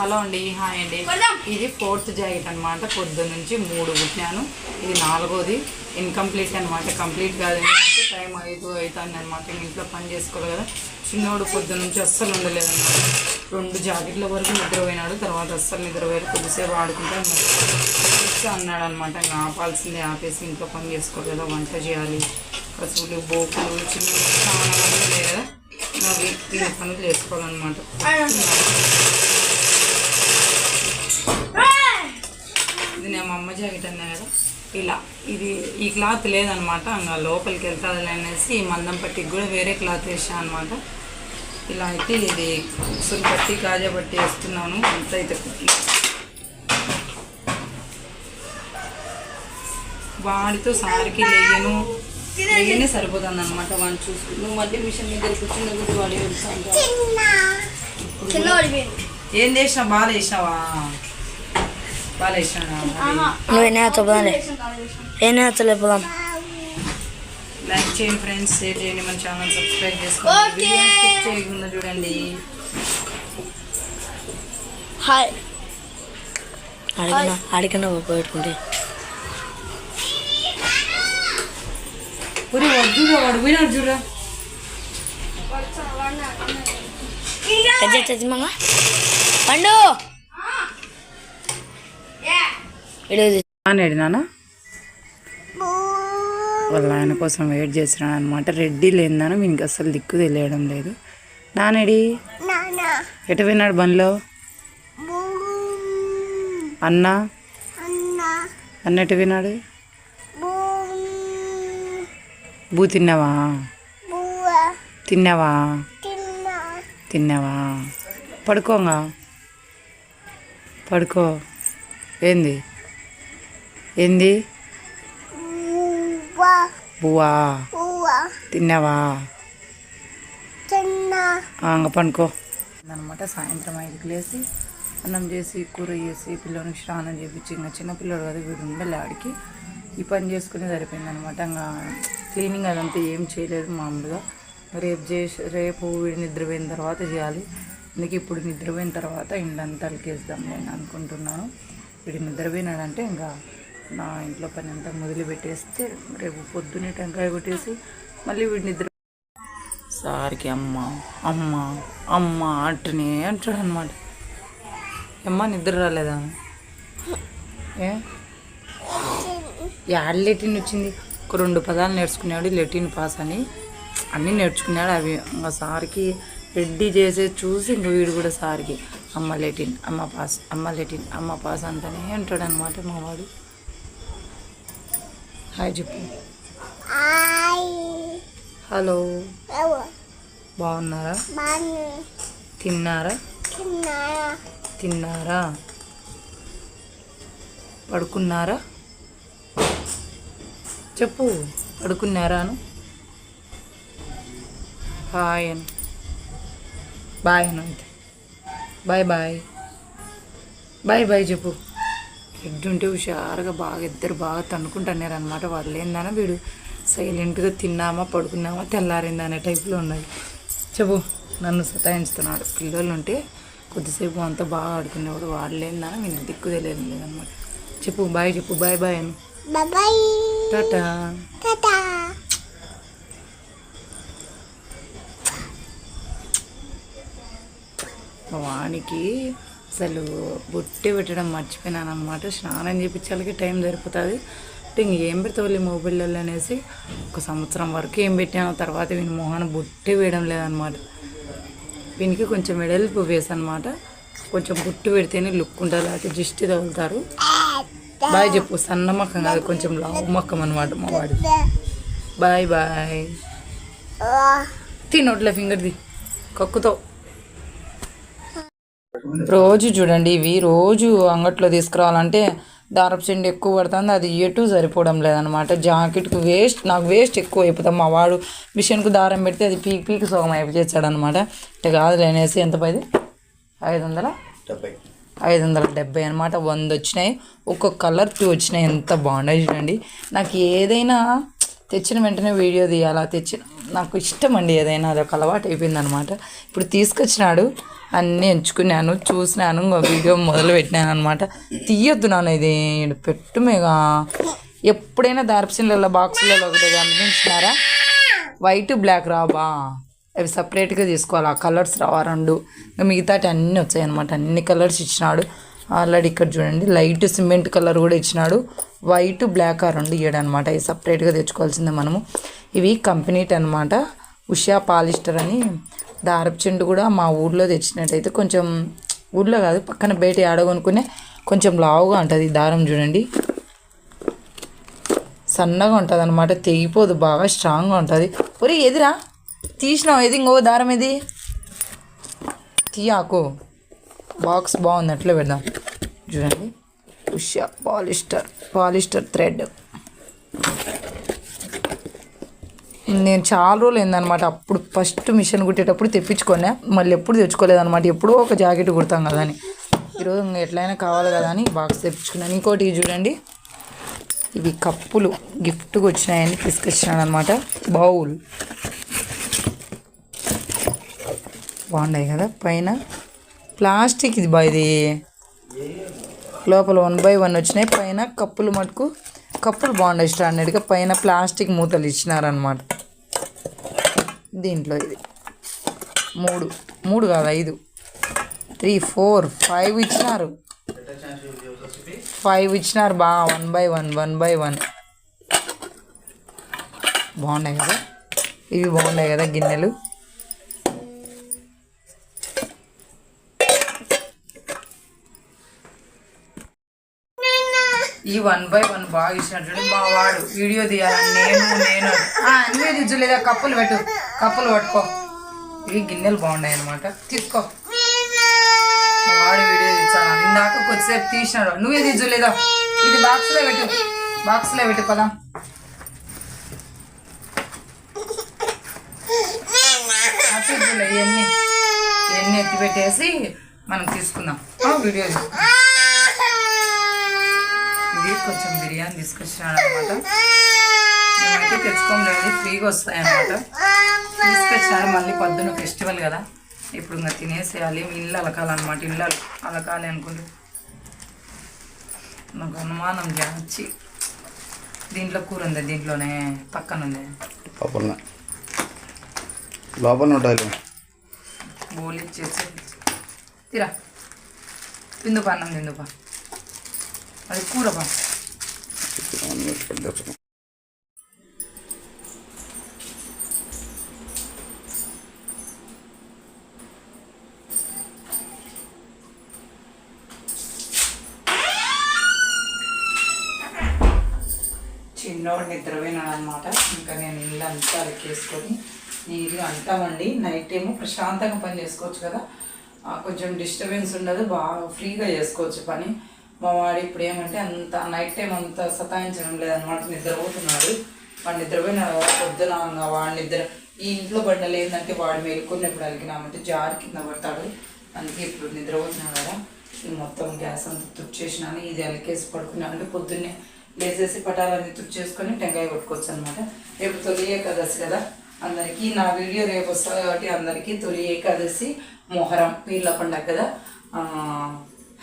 Hello అండి hi అండి. ఇది ఫోర్త్ జాకెట్ అన్నమాట. పొద్దు నుంచి మూడు కుట్టినాను ఇది నాలుగోది. ఇన్కంప్లీట్ అనమాట కంప్లీట్ కాదు. టైం ఐదు అవుతుంది అనమాట ఇంట్లో పని చేసుకోవాలి కదా. చిన్నోడు పొద్దు నుంచి అస్సలు ఉండలేదు అనమాట రెండు జాకెట్ల వరకు నిద్రపోయినాడు. తర్వాత అస్సలు నిద్రపోయారు కొద్దిసేపు ఆడుకుంటే అన్నాడు అనమాట ఇంకా ఆపాల్సిందే ఆపేసి ఇంట్లో పని చేసుకోవాలి కదా. వంట చేయాలి. కసువులు బోకులు చిన్న చాలా కదా. అవి ఈ పనులు చేసుకోవాలన్నమాట. ఇది నేను మా అమ్మ జాకెట్ అన్నా కదా? ఇలా. ఇది ఈ క్లాత్ లేదనమాట ఇంకా లోపలికి వెళ్తుంది అనేసి ఈ మందం పట్టికి కూడా వేరే క్లాత్ వేసాను అనమాట ఇలా అయితే ఇది ఉసురు పట్టి కాజా పట్టి వేస్తున్నాను. అంత అయితే వాడితో సారికి లేయను. లేయనే సరిపోతుంది అనమాట వాడిని చూసుకుని నువ్వు మళ్ళీ మిషన్ మీద కూర్చున్న వాడి వెళ్తాను ఏం చేసినా బాగా వేసినావా? బాగా చెప్పదాలే ఏనా చెప్పలేకపోదాం లైక్ చేయండి ఫ్రెండ్స్ షేర్ చేయండి మన ఛానల్ సబ్స్క్రైబ్ చేసుకోండి. చేయకుండా చూడండి. హాయ్. అడిగిన అడిగిన పెట్టుకుంటే ఊరి వద్దు వాడు పోయినాడు చూడరా మంగ పండు. ఇడు అన్నాడు నాన్న వాళ్ళ ఆయన కోసం వెయిట్ చేస్తున్నాడు అనమాట రెడ్డి లేదాను వీనికి అసలు దిక్కు తెలియడం లేదు. నానడి ఎటు పోయినాడు బండ్లో? అన్న? అన్న. ఎటు పోయినాడు బూ తిన్నావా? తిన్నావా? తిన్నావా? పడుకోంగా. పడుకో. ఏంది? ఏంది? బువ్వా తిన్నావా? అంగ పనుకో అనమాట సాయంత్రం ఐదుకి లేసి అన్నం చేసి కూర చేసి పిల్లోనికి స్నానం చేపించి ఇంకా చిన్న పిల్లోడు కదా వీడు ఉండాలి ఆడికి. ఈ పని చేసుకుని సరిపోయింది అనమాట ఇంకా క్లీనింగ్ అదంతా ఏం చేయలేదు మామూలుగా. రేపు చేసి రేపు వీడు నిద్రపోయిన తర్వాత చేయాలి. అందుకే ఇప్పుడు నిద్రపోయిన తర్వాత ఇండంతా అలికేద్దాం నేను అనుకుంటున్నాను. వీడు నిద్రపోయినాడంటే ఇంకా నా ఇంట్లో పని అంతా మొదలు పెట్టేస్తే రేపు పొద్దున్నే టెంకాయ కొట్టేసి మళ్ళీ వీడి నిద్ర సార్కి అమ్మ అమ్మ అమ్మ అంటనే అంటాడు అనమాట అమ్మ నిద్ర రాలేదా? ఏ? యాడ్లెటిన్ వచ్చింది ఒక రెండు పదాలు నేర్చుకున్నాడు లెటిన్ పాస్ అని. అన్నీ నేర్చుకున్నాడు అవి. ఇంకా సార్కి రెడ్డి చేసే చూసి ఇంక వీడు కూడా సార్కి అమ్మ లెటిన్ అమ్మ పాస్ అమ్మ లెటిన్ అమ్మ పాస్ అంటనే అంటాడు అనమాట మా వాడు హాయ్ చెప్పు హలో బాగున్నారా? తిన్నారా? తిన్నారా? పడుకున్నారా? చెప్పు. పడుకున్నారాను హాయ్ అను. బాయ్ అను అయితే. Bye bye. బాయ్ బాయ్ చెప్పు. ఎడ్డుంటే హుషారుగా బాగా ఇద్దరు బాగా తన్నుకుంటున్నారు అనమాట వాళ్ళు వీడు సైలెంట్గా తిన్నామా పడుకున్నామా తెల్లారిందా అనే టైప్లో ఉన్నది చెప్పు. నన్ను సతాయించుతున్నాడు. పిల్లలు ఉంటే కొద్దిసేపు అంతా బాగా ఆడుకునేవాడు. వాడలేందా మీ దిక్కు తెలియదు లేదనమాట చెప్పు. బాయ్ చెప్పు. బాయ్ బాయ్ అని. టాటా మా వానికి అసలు బొట్టి పెట్టడం మర్చిపోయినాను అనమాట స్నానం చేయించాలకి టైం సరిపోతుంది. అంటే ఇంకేం పెడతావు మొబైల్లో అనేసి ఒక సంవత్సరం వరకు ఏం పెట్టాను తర్వాత వీని మొహాన బొట్టి వేయడం లేదనమాట వీనికి కొంచెం వెడల్పు వేసి అనమాట కొంచెం బొట్టు పెడితేనే లుక్ ఉంటుంది అయితే జిస్టి తగులుతారు. బాయ్ చెప్పు సన్న మొక్కం కాదు కొంచెం లావు మొక్కం అనమాట మా వాడి. Bye bye. తినొట్లే ఫింగర్ది కక్కుతో. రోజు చూడండి ఇవి రోజు అంగట్లో తీసుకురావాలంటే దారపు చెండు ఎక్కువ పడుతుంది అది ఎటు సరిపోవడం లేదనమాట జాకెట్కు వేస్ట్ నాకు వేస్ట్ ఎక్కువ అయిపోతాం మా వాడు మిషన్కు దారం పెడితే అది పీక్ పీక్ సోగం అయిపోయి చేస్తాడనమాట ఇట్లా కాదు అనేసి ఎంత పది ఐదు వందల? ఐదు వందల డెబ్బై అనమాట వంద వచ్చినాయి ఒక్కొక్క కలర్ టూ వచ్చినాయి. ఎంత బాగున్నాయి చూడండి. నాకు ఏదైనా తెచ్చిన వెంటనే వీడియో తీయాలా? తెచ్చిన నాకు ఇష్టం అండి ఏదైనా. అదొక అలవాటు అయిపోయిందనమాట ఇప్పుడు తీసుకొచ్చినాడు. అన్నీ ఎంచుకున్నాను. చూసినాను. వీడియో మొదలు పెట్టినాను అనమాట తీయొద్దు నాన్న ఇది. పెట్టుమేగా. ఎప్పుడైనా దార్పసిన్లలో బాక్సులలో ఒకటి గమనించినారా వైట్ బ్లాక్ రాబా అవి సపరేట్గా తీసుకోవాలి. ఆ కలర్స్ రావా రెండు. ఇంకా మిగతాటి అన్నీ వచ్చాయి అనమాట అన్ని కలర్స్ ఇచ్చినాడు. ఆల్రెడీ ఇక్కడ చూడండి. లైట్ సిమెంట్ కలర్ కూడా ఇచ్చినాడు. వైట్ బ్లాక్ ఆ రెండు ఇయ్యాడు అనమాట ఇవి సపరేట్గా తెచ్చుకోవాల్సిందే మనము. ఇవి కంపెనీట్ అనమాట ఉషా పాలిస్టర్ అని దారపు చెండు కూడా మా ఊర్లో తెచ్చినట్టయితే కొంచెం ఊర్లో కాదు పక్కన బయట ఆడగొనుకునే కొంచెం లావుగా ఉంటుంది దారం చూడండి. సన్నగా ఉంటుంది అనమాట తెగిపోదు బాగా స్ట్రాంగ్గా ఉంటుంది. ఒరే ఎదిరా? తీసినావు. ఏది ఇంకో దారం ఇది తీయాకు. బాక్స్ బాగుంది. అట్లా పెడదాం. చూడండి. ఉషా పాలిస్టర్. Polyester thread. నేను చాలా రోజులు అయిందనమాట అప్పుడు ఫస్ట్ మిషన్ కుట్టేటప్పుడు తెప్పించుకున్నా. మళ్ళీ ఎప్పుడు తెచ్చుకోలేదన్నమాట. ఎప్పుడో ఒక జాకెట్ కుడతాం కదా అని. ఈరోజు ఇంకా ఎట్లయినా కావాలి కదా అని బాక్స్ తెప్పించుకున్నాను ఇంకోటి చూడండి. ఇవి కప్పులు. గిఫ్ట్గా వచ్చినాయని తీసుకొచ్చినాను అనమాట బౌల్. బాగున్నాయి కదా. పైన ప్లాస్టిక్ ఇది బా ఇది. లోపల వన్ బై వన్ వచ్చినాయి. పైన కప్పులు మటుకు కప్పులు బాగున్నాయి స్టాండర్డ్గా పైన ప్లాస్టిక్ మూతలు ఇచ్చినారనమాట దీంట్లో ఇది. మూడు మూడు కాదు ఐదు. త్రీ ఫోర్ ఫైవ్ ఇచ్చినారు. ఫైవ్ ఇచ్చినారు బా one by one one by one బాగున్నాయి కదా. ఇవి బాగున్నాయి కదా గిన్నెలు. ఈ వన్ బై వన్ బాగా ఇచ్చినట్టు మా వాడు వీడియో తీయాలని నేను నేను. ఆ, నువ్వే దిద్దులేదా కప్పులు పెట్టు. కప్పులు పట్టుకో. ఇవి గిన్నెలు బాగున్నాయి అనమాట తీసుకో మా వాడు వీడియో తెచ్చాను ఇందాక కొద్దిసేపు తీసినాడు. నువ్వే దిద్దులేదా ఇది బాక్స్లో పెట్టు. బాక్స్లో పెట్టు పదా. ఇవన్నీ ఇవన్నీ ఎత్తి పెట్టేసి మనం తీసుకుందాం. ఆ, వీడియో తీసు. ఇది బిర్యానీ తీసుకొచ్చినాడు అనమాట మేమైతే తెచ్చుకోలేదు ఫ్రీగా వస్తాయి అనమాట తీసుకొచ్చినాడు మళ్ళీ పొద్దున్న ఫెస్టివల్ కదా. ఇప్పుడు ఇంకా తినేసేయాలి. ఇల్లు అలకాలన్నమాట. ఇల్లు అల- అలకాలి అనుకుంటే. నాకు అనుమానం జాచి దీంట్లో కూర ఉంది? దీంట్లోనే పక్కన ఉంది? లోపల లోపల ఉంటాయి బోల్ ఇచ్చేసి తిరా. తిందుపా అన్నం తిందుపా. అది కూర పా చిన్నోడు నిద్రపోయినాడు అనమాట ఇంకా నేను ఇల్లు అంతా అరికేసుకొని నీట్గా అంటామండి. నైట్ ఏమో ప్రశాంతంగా పని చేసుకోవచ్చు కదా. కొంచెం డిస్టర్బెన్స్ ఉండదు బాగా ఫ్రీగా చేసుకోవచ్చు పని. మా వాడు ఇప్పుడు ఏమంటే అంత నైట్ టైం అంత సతాయించడం లేదనమాట నిద్రపోతున్నాడు. వాడు నిద్రపోయిన పొద్దున వాడు నిద్ర ఈ ఇంట్లో బండలు ఏంటంటే వాడు మేలుకున్నప్పుడు అలిగినామంటే జారి కింద పడతాడు. అందుకే ఇప్పుడు నిద్రపోతున్నాడు కదా. ఇది మొత్తం గ్యాస్ అంతా తుడిచేసినాను. ఇది అలికేసి పడుకున్నాను అంటే పొద్దున్నే లేచేసి పటాలన్నీ తుడిచేసుకొని టెంకాయ కొట్టుకోవచ్చు అనమాట రేపు తొలి ఏకాదశి కదా. అందరికీ నా వీడియో రేపు వస్తుంది కాబట్టి అందరికీ తొలి ఏకాదశి మొహరం పీర్ల పండగ కదా.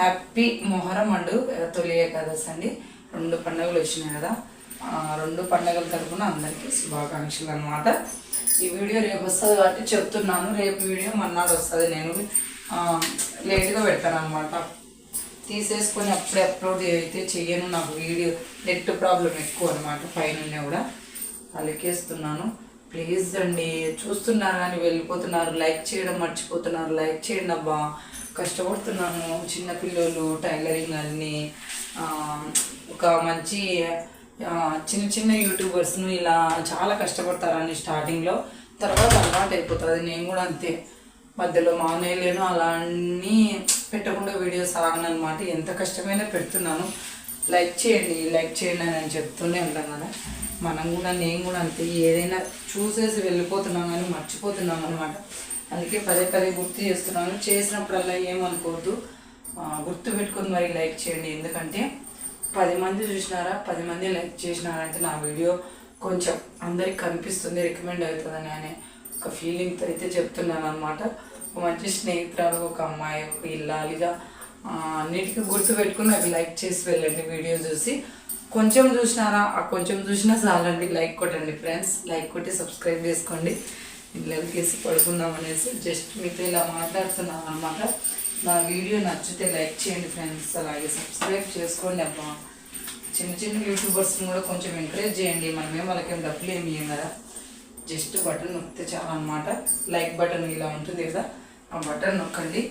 హ్యాపీ మొహరం అండ్ తొలి ఏకాదశి అండి. రెండు పండుగలు వచ్చినాయి కదా. రెండు పండుగల తరఫున అందరికీ శుభాకాంక్షలు అనమాట ఈ వీడియో రేపు వస్తుంది కాబట్టి చెప్తున్నాను. రేపు వీడియో మన్నాడు వస్తుంది. నేను లేట్గా పెడతాను అనమాట తీసేసుకొని అప్పుడే అప్లోడ్ అయితే చెయ్యను. నాకు వీడియో నెట్ ప్రాబ్లం ఎక్కువ అనమాట పైన కూడా అలకేస్తున్నాను ప్లీజ్ అండి చూస్తున్నారు కానీ వెళ్ళిపోతున్నారు. లైక్ చేయడం మర్చిపోతున్నారు. లైక్ చేయండి అబ్బా. కష్టపడుతున్నాను చిన్నపిల్లలు టైలరింగ్ అన్నీ ఒక మంచి చిన్న చిన్న యూట్యూబర్స్ను ఇలా చాలా కష్టపడతారని స్టార్టింగ్లో తర్వాత అలవాటు అయిపోతుంది. నేను కూడా అంతే. మధ్యలో మానేయలేను అలా అన్నీ పెట్టకుండా వీడియోస్ ఆగనమాట ఎంత కష్టమైనా పెడుతున్నాను. లైక్ చేయండి లైక్ చేయండి అని చెప్తూనే ఉంటాం కదా. మనం కూడా నేను కూడా అంతే. ఏదైనా చూసేసి వెళ్ళిపోతున్నాం కానీ మర్చిపోతున్నాం అనమాట అందుకే పదే పదే గుర్తు చేస్తున్నాను. చేసినప్పుడల్లా ఏమనుకోవద్దు. గుర్తు పెట్టుకొని మరి లైక్ చేయండి. ఎందుకంటే పది మంది చూసినారా పది మంది లైక్ చేసినారంటే నా వీడియో కొంచెం అందరికి కనిపిస్తుంది రికమెండ్ అవుతుందని అనే ఒక ఫీలింగ్తో అయితే చెప్తున్నాను అనమాట ఒక మంచి స్నేహితురాలు ఒక అమ్మాయి ఒక ఇల్లాలిగా అన్నిటికీ గుర్తు పెట్టుకుని నాకు లైక్ చేసి వెళ్ళండి వీడియో చూసి. కొంచెం చూసినారా ఆ కొంచెం చూసినా చాలండి. లైక్ కొట్టండి ఫ్రెండ్స్. లైక్ కొట్టి సబ్స్క్రైబ్ చేసుకోండి. ఇళ్ళకి వేసి పడుకుందాం అనేసి జస్ట్ మీతో ఇలా మాట్లాడుతున్నాను అనమాట నా వీడియో నచ్చితే లైక్ చేయండి ఫ్రెండ్స్ అలాగే సబ్స్క్రైబ్ చేసుకోండి అబ్బా. చిన్న చిన్న యూట్యూబర్స్ని కూడా కొంచెం ఎంకరేజ్ చేయండి మనమేం వాళ్ళకేం డబ్బులు ఏమి ఇయ్యం కదా. జస్ట్ బటన్ నొక్కితే చాలా అనమాట లైక్ బటన్ ఇలా ఉంటుంది కదా ఆ బటన్ నొక్కండి.